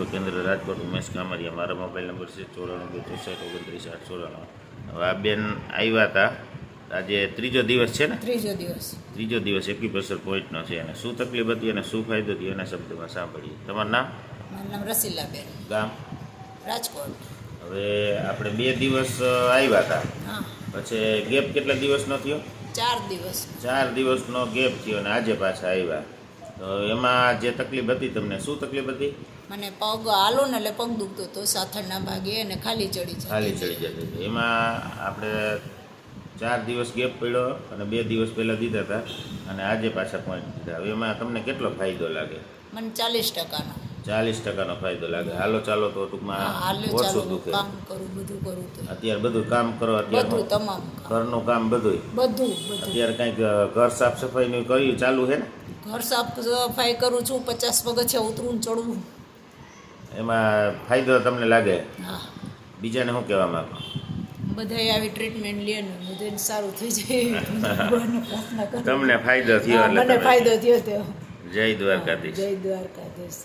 તાલુકા કેન્દ્ર રાજકોટ ઉમેશ કામરિયા મારો mobile number છે ચોરાણું બે ચોસઠ ઓગણત્રીસ આઠ ચોરાણું. હવે આ બેન આવ્યા હતા આજે ત્રીજો દિવસ છે ને? ત્રીજો દિવસ. ત્રીજો દિવસ એક્યુપ્રેશર પોઈન્ટનો છે અને શું તકલીફ હતી અને શું ફાયદો થયો એના શબ્દમાં સાંભળીએ. તમારું નામ? મારું નામ રસીલાબેન. ગામ? રાજકોટ. હવે આપણે બે દિવસ આવ્યા હતા પછી ગેપ કેટલા દિવસનો થયો? ચાર દિવસ. ચાર દિવસનો ગેપ થયો અને આજે પાછા આવ્યા. તો એમાં જે તકલીફ હતી તમને શું તકલીફ હતી? મને પગ હાલો ને એટલે પગ દુખતો હતો સાથળના ભાગે અને ખાલી ચડી જાય ખાલી ચડી જતી હતી. એમાં આપણે ચાર દિવસ ગેપ પડ્યો અને બે દિવસ પહેલાં દીધા હતા અને આજે પાછા પોઈન્ટ દીધા. હવે એમાં તમને કેટલો ફાયદો લાગે? મને ચાલીસ ટકાનો. ચાલીસ ટકાનો ફાયદો લાગે. હાલો ચાલો તો ટૂંકમાં ઓછું દુખે. કામ કરું બધું કરું અત્યારે બધું કામ કરો અત્યારે તમામ ઘરનું કામ બધું બધું બધું. અત્યારે કંઈક ઘર સાફ સફાઈનું કર્યું ચાલુ છે ને? ઘર સાફ સફાઈ કરું છું પચાસ પગથિયા ઉતરું ચડવું એમાં ફાયદો તમને લાગે? હા. બીજાને શું કહેવા માંગો? બધા આવી ટ્રીટમેન્ટ લે ને બધાને સારું થઈ જાય. તમને ફાયદો થયો એટલે મને ફાયદો થયો તે. જય દ્વારકાધીશ. જય દ્વારકાધીશ.